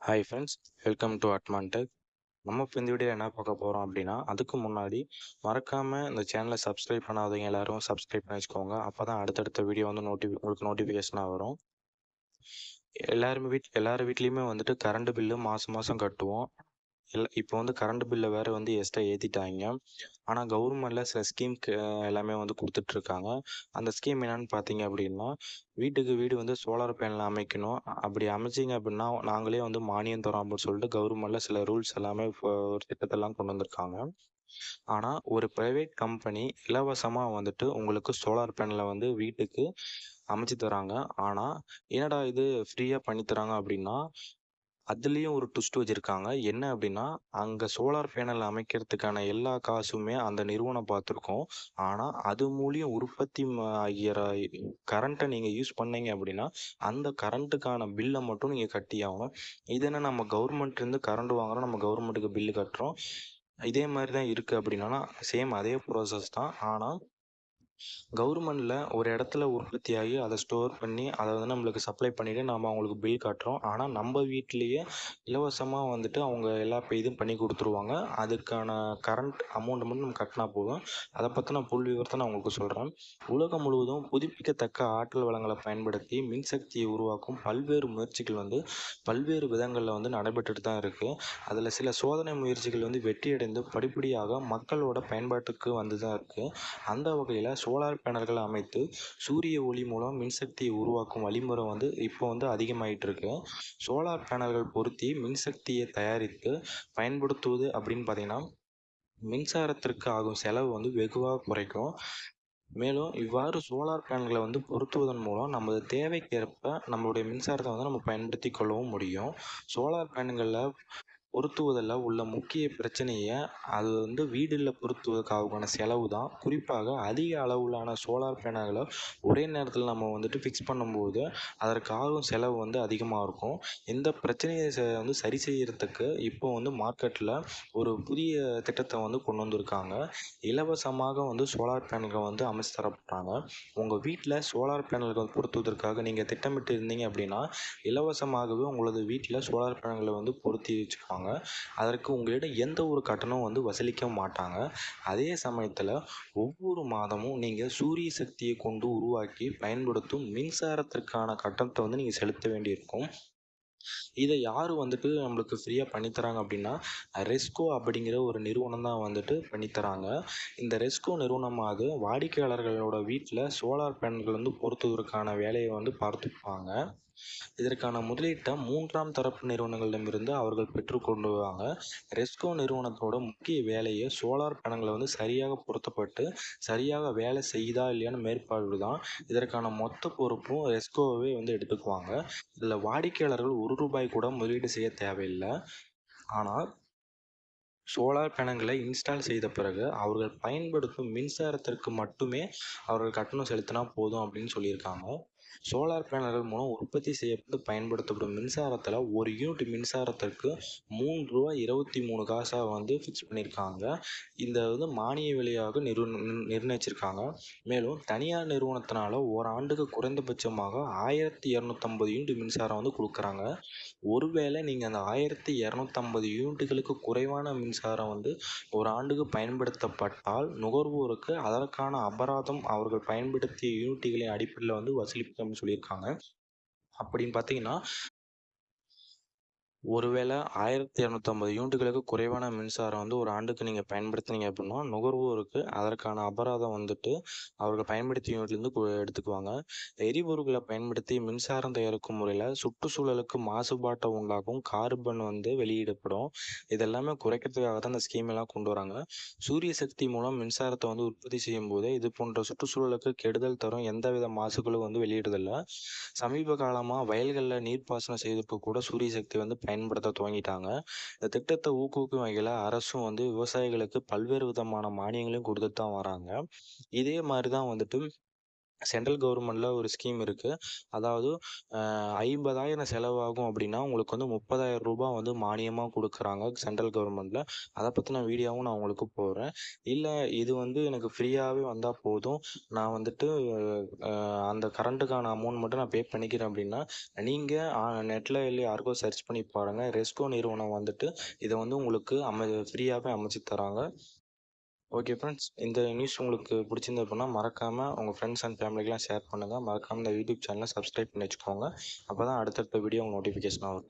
Hi friends welcome to அட்மான்டெக் நம்ம இப்போ இந்த வீடியோவில் என்ன பார்க்க போகிறோம் அப்படின்னா அதுக்கு முன்னாடி மறக்காமல் இந்த சேனலை சப்ஸ்கிரைப் பண்ணாதவங்க எல்லோரும் சப்ஸ்கிரைப் பண்ணி வச்சுக்கோங்க. அப்போ தான் அடுத்தடுத்த வீடியோ வந்து நோட்டிஃபி உங்களுக்கு நோட்டிஃபிகேஷனாக வரும். எல்லாருமே வீட் எல்லார் வீட்லேயுமே வந்துட்டு கரண்ட் பில்லு மாதம் மாதம் கட்டுவோம். இல்லை இப்போ வந்து கரண்ட் பில்லை வேறு வந்து எக்ஸ்ட்ரா ஏற்றிட்டாங்க ஆனால் கவர்மெண்ட்டில் சில ஸ்கீம் எல்லாமே வந்து கொடுத்துட்ருக்காங்க. அந்த ஸ்கீம் என்னென்னு பார்த்தீங்க அப்படின்னா வீட்டுக்கு வீடு வந்து சோலார் பேனல் அமைக்கணும். அப்படி அமைச்சிங்க அப்படின்னா நாங்களே வந்து மானியம் தரோம் அப்படின்னு சொல்லிட்டு கவர்மெண்ட்டில் சில ரூல்ஸ் எல்லாமே ஒரு திட்டத்தெல்லாம் கொண்டு வந்திருக்காங்க. ஆனால் ஒரு ப்ரைவேட் கம்பெனி இலவசமாக வந்துட்டு உங்களுக்கு சோலார் பேனலை வந்து வீட்டுக்கு அமைச்சு தராங்க. ஆனால் என்னடா இது ஃப்ரீயாக பண்ணி தராங்க அப்படின்னா அதுலேயும் ஒரு ட்விஸ்ட் வச்சுருக்காங்க. என்ன அப்படின்னா அங்கே சோலார் பேனல் அமைக்கிறதுக்கான எல்லா காசுமே அந்த நிறுவனம் பார்த்துருக்கோம். ஆனால் அது மூலியம் உற்பத்தி ஆகிற கரண்ட்டை நீங்கள் யூஸ் பண்ணீங்க அப்படின்னா அந்த கரண்ட்டுக்கான பில்லை மட்டும் நீங்கள் கட்டி ஆகணும். இதென்ன என்ன நம்ம கவர்மெண்ட்லேருந்து கரண்ட் வாங்குகிறோம் நம்ம கவர்மெண்ட்டுக்கு பில்லு கட்டுறோம். இதே மாதிரி தான் இருக்குது அப்படின்னா சேம் அதே ப்ராசஸ் தான். ஆனால் கவுர்மெண்ட்டில் ஒரு இடத்துல உற்பத்தியாகி அதை ஸ்டோர் பண்ணி அதை வந்து நம்மளுக்கு சப்ளை பண்ணிவிட்டு நாம் அவங்களுக்கு பில் காட்டுறோம். ஆனால் நம்ம வீட்டிலையே இலவசமாக வந்துட்டு அவங்க எல்லா இதுவும் பண்ணி கொடுத்துருவாங்க. அதுக்கான கரண்ட் அமௌண்ட் மட்டும் நம்ம கட்டினா போதும். அதை பற்றின புல் விவரத்தை நான் உங்களுக்கு சொல்கிறேன் உலகம் முழுவதும் புதுப்பிக்கத்தக்க ஆற்றல் வளங்களை பயன்படுத்தி மின்சக்தியை உருவாக்கும் பல்வேறு முயற்சிகள் வந்து பல்வேறு விதங்களில் வந்து நடைபெற்றுட்டு தான் இருக்குது அதில் சில சோதனை முயற்சிகள் வந்து வெற்றியடைந்து படிப்படியாக மக்களோட பயன்பாட்டுக்கு வந்து தான் இருக்குது அந்த வகையில் சோலார் பேனல்கள் அமைத்து சூரிய ஒளி மூலம் மின்சக்தியை உருவாக்கும் வழிமுறை வந்து இப்போ வந்து அதிகமாயிட்டு இருக்கு சோலார் பேனல்கள் பொருத்தி மின்சக்தியை தயாரித்து பயன்படுத்துவது அப்படின்னு பார்த்தீங்கன்னா மின்சாரத்திற்கு ஆகும் செலவு வந்து வெகுவாக குறைக்கும். மேலும் இவ்வாறு சோலார் பேனல்களை வந்து பொருத்துவதன் மூலம் நமது தேவைக்கேற்ப நம்மளுடைய மின்சாரத்தை வந்து நம்ம பயன்படுத்தி கொள்ளவும் முடியும். சோலார் பேனல்களில் பொருத்துவதில் உள்ள முக்கிய பிரச்சனையை அது வந்து வீடில் பொருத்துவதற்கான செலவு தான் குறிப்பாக அதிக அளவிலான சோலார் பேனல்களை ஒரே நேரத்தில் நம்ம வந்துட்டு ஃபிக்ஸ் பண்ணும்போது அதற்காகவும் செலவு வந்து அதிகமாக இருக்கும். இந்த பிரச்சனையை வந்து சரி செய்கிறதுக்கு இப்போ வந்து மார்க்கெட்டில் ஒரு புதிய திட்டத்தை வந்து கொண்டு வந்திருக்காங்க. இலவசமாக வந்து சோலார் பேனல்கள் வந்து அமைச்சு தரப்படுறாங்க உங்கள் வீட்டில் சோலார் பேனல்கள் பொருத்துவதற்காக நீங்கள் திட்டமிட்டு இருந்தீங்க அப்படின்னா இலவசமாகவே உங்களது வீட்டில் சோலார் பேனல்களை வந்து பொருத்தி வச்சுப்பாங்க அதற்கு உங்களிடம் எந்த ஒரு கட்டணமும் வந்து வசூலிக்க மாட்டாங்க. அதே சமயத்தில் ஒவ்வொரு மாதமும் நீங்கள் சூரிய சக்தியை கொண்டு உருவாக்கி பயன்படுத்தும் மின்சாரத்திற்கான கட்டணத்தை வந்து நீங்கள் செலுத்த வேண்டியிருக்கும். இதை யார் வந்துட்டு நம்மளுக்கு ஃப்ரீயாக பண்ணித்தராங்க அப்படின்னா ரெஸ்கோ அப்படிங்கிற ஒரு நிறுவனம் தான் வந்துட்டு பண்ணித்தராங்க இந்த ரெஸ்கோ நிறுவனமாவது வாடிக்கையாளர்களோட வீட்டில் சோலார் பேனல்கள் வந்து பொருத்துவதற்கான வேலையை வந்து பார்த்துப்பாங்க. இதற்கான முதலீட்டை மூன்றாம் தரப்பு நிறுவனங்களிடமிருந்து அவர்கள் பெற்றுக்கொண்டுவாங்க ரெஸ்கோ நிறுவனத்தோட முக்கிய வேலையை சோலார் பேனல்களை வந்து சரியாக பொருத்தப்பட்டு சரியாக வேலை செய்யுதா இல்லையான்னு மேற்பார்வை தான் இதற்கான மொத்த பொறுப்பும் ரெஸ்கோவே வந்து எடுத்துக்குவாங்க. இதில் வாடிக்கையாளர்கள் ஒரு ரூபாய் கூட முதலீடு செய்ய தேவையில்லை. ஆனால் சோலார் பேனல்களை இன்ஸ்டால் செய்த பிறகு அவர்கள் பயன்படுத்தும் மின்சாரத்திற்கு மட்டுமே அவர்கள் கட்டணம் செலுத்தினா போதும் அப்படின்னு சொல்லியிருக்காங்க. சோலார் பேனல்கள் மூலம் உற்பத்தி செய்யப்பட்டு பயன்படுத்தப்படும் மின்சாரத்தில் ஒரு யூனிட் மின்சாரத்திற்கு மூணு ரூபா இருபத்தி மூணு காசாக வந்து ஃபிக்ஸ் பண்ணியிருக்காங்க. இந்த வந்து மானிய விலையாக நிறு நிர்ணயிச்சிருக்காங்க. மேலும் தனியார் நிறுவனத்தினால ஒரு ஆண்டுக்கு குறைந்தபட்சமாக ஆயிரத்தி இரநூத்தம்பது யூனிட் மின்சாரம் வந்து கொடுக்குறாங்க. ஒருவேளை நீங்கள் அந்த ஆயிரத்தி இரநூத்தம்பது யூனிட்டுகளுக்கு குறைவான மின்சாரம் வந்து ஒரு ஆண்டுக்கு பயன்படுத்தப்பட்டால் நுகர்வோருக்கு அதற்கான அபராதம் அவர்கள் பயன்படுத்திய யூனிட்டுகளின் அடிப்படையில் வந்து அப்படின்னு சொல்லியிருக்காங்க. அப்படின்னு பார்த்தீங்கன்னா ஒருவேளை ஆயிரத்தி இரநூத்தம்பது யூனிட்டுகளுக்கு குறைவான மின்சாரம் வந்து ஒரு ஆண்டுக்கு நீங்கள் பயன்படுத்துனீங்க அப்படின்னா நுகர்வோருக்கு அதற்கான அபராதம் வந்துட்டு அவர்கள் பயன்படுத்திய யூனிட்லேருந்து எடுத்துக்குவாங்க. எரிபொருட்களை பயன்படுத்தி மின்சாரம் தயாரிக்கும் முறையில் சுற்றுச்சூழலுக்கு மாசுபாட்டை உண்டாக்கும் கார்பன் வந்து வெளியிடப்படும். இதெல்லாமே குறைக்கிறதுக்காக தான் இந்த ஸ்கீம் எல்லாம் கொண்டு வராங்க. சூரிய சக்தி மூலம் மின்சாரத்தை வந்து உற்பத்தி செய்யும் போது இது போன்ற சுற்றுச்சூழலுக்கு கெடுதல் தரும் எந்தவித மாசுகளும் வந்து வெளியிடுதில்லை சமீப காலமாக வயல்களில் நீர்ப்பாசனம் செய்வதற்கு கூட சூரிய சக்தி வந்து பயன்படுத்த துவங்கிட்டாங்க. இந்த திட்டத்தை ஊக்குவிக்கும் வகையில் அரசும் வந்து விவசாயிகளுக்கு பல்வேறு விதமான மானியங்களையும் கொடுத்துட்டு தான் வராங்க. இதே மாதிரி தான் வந்துட்டு சென்ட்ரல் கவர்மெண்ட்டில் ஒரு ஸ்கீம் இருக்குது அதாவது ஐம்பதாயிரம் செலவாகும் அப்படின்னா உங்களுக்கு வந்து முப்பதாயிரம் ரூபாய் வந்து மானியமாக கொடுக்குறாங்க சென்ட்ரல் கவர்மெண்ட்டில் அதை பற்றின வீடியோவும் நான் உங்களுக்கு போடுறேன். இல்லை இது வந்து எனக்கு ஃப்ரீயாகவே வந்தால் போதும். நான் வந்துட்டு அந்த கரண்ட்டுக்கான அமௌண்ட் மட்டும் நான் பே பண்ணிக்கிறேன் அப்படின்னா நீங்கள் நெட்டில் இல்லை யாருக்கோ சர்ச் பண்ணி பாருங்கள் ரெஸ்கோ நிறுவனம் வந்துட்டு இதை வந்து உங்களுக்கு அமை ஃப்ரீயாகவே அமைச்சு தராங்க. ஓகே ஃப்ரெண்ட்ஸ் இந்த நியூஸ் உங்களுக்கு பிடிச்சிருந்து அப்படின்னா மறக்காமல் உங்கள் ஃப்ரெண்ட்ஸ் அண்ட் ஃபேமிலிக்கெலாம் ஷேர் பண்ணுங்கள் மறக்காமல் இந்த யூடியூப் சேனலை சப்ஸ்கிரைப் பண்ணி வச்சுக்கோங்க. அப்போ தான் அடுத்தடுத்த வீடியோ உங்கள் நோட்டிஃபிகேஷன் வரும்.